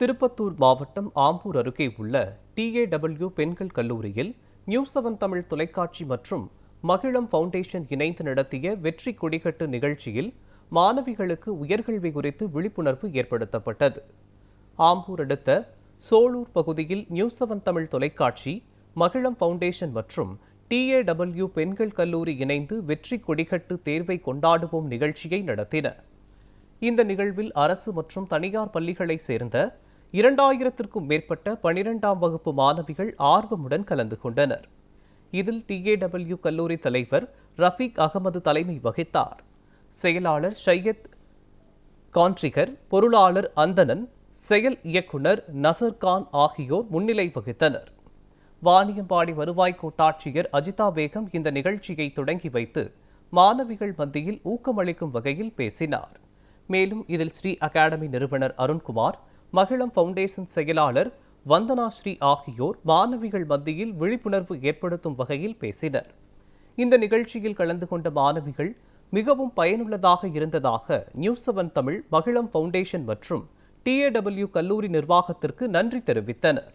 திருப்பத்தூர் மாவட்டம் ஆம்பூர் அருகே உள்ள டிஏடபிள்யூ பெண்கள் கல்லூரியில் நியூ செவன் தமிழ் தொலைக்காட்சி மற்றும் மகிழம் ஃபவுண்டேஷன் இணைந்து நடத்திய வெற்றி கொடிகட்டு நிகழ்ச்சியில் மாணவிகளுக்கு உயர்கல்வி குறித்து விழிப்புணர்வு ஏற்படுத்தப்பட்டது. ஆம்பூர் அடுத்த சோளூர் பகுதியில் நியூ செவன் தமிழ் தொலைக்காட்சி மகிழம் ஃபவுண்டேஷன் மற்றும் டிஏடபிள்யூ பெண்கள் கல்லூரி இணைந்து வெற்றி கொடிகட்டு தேர்வை கொண்டாடுவோம் நிகழ்ச்சியை நடத்தின. இந்த நிகழ்வில் அரசு மற்றும் தனியார் பள்ளிகளைச் சேர்ந்த இரண்டாயிரத்திற்கும் மேற்பட்ட பனிரெண்டாம் வகுப்பு மாணவிகள் ஆர்வமுடன் கலந்து கொண்டனர். இதில் டிஏடபிள்யூ கல்லூரி தலைவர் ரஃபீக் அகமது தலைமை வகித்தார். செயலாளர் ஷையத் கான்ட்ரிகர் பொருளாளர் அந்தனன் செயல் இயக்குனர் நசர் கான் ஆகியோர் முன்னிலை வகித்தனர். வாணியம்பாடி வருவாய் கோட்டாட்சியர் அஜிதா பேகம் இந்த நிகழ்ச்சியை தொடங்கி வைத்து மாணவிகள் மத்தியில் ஊக்கமளிக்கும் வகையில் பேசினார். மேலும் இதில் ஸ்ரீ அகாடமி நிறுவனர் அருண்குமார் மகிழம் ஃபவுண்டேஷன் செயலாளர் வந்தனா ஸ்ரீ ஆகியோர் மாணவிகள் மத்தியில் விழிப்புணர்வு ஏற்படுத்தும் வகையில் பேசினர். இந்த நிகழ்ச்சியில் கலந்து கொண்ட மாணவிகள் மிகவும் பயனுள்ளதாக இருந்ததாக news seven Tamil Magizham foundation மற்றும் டிஏடபிள்யூ கல்லூரி நிர்வாகத்திற்கு நன்றி தெரிவித்தனர்.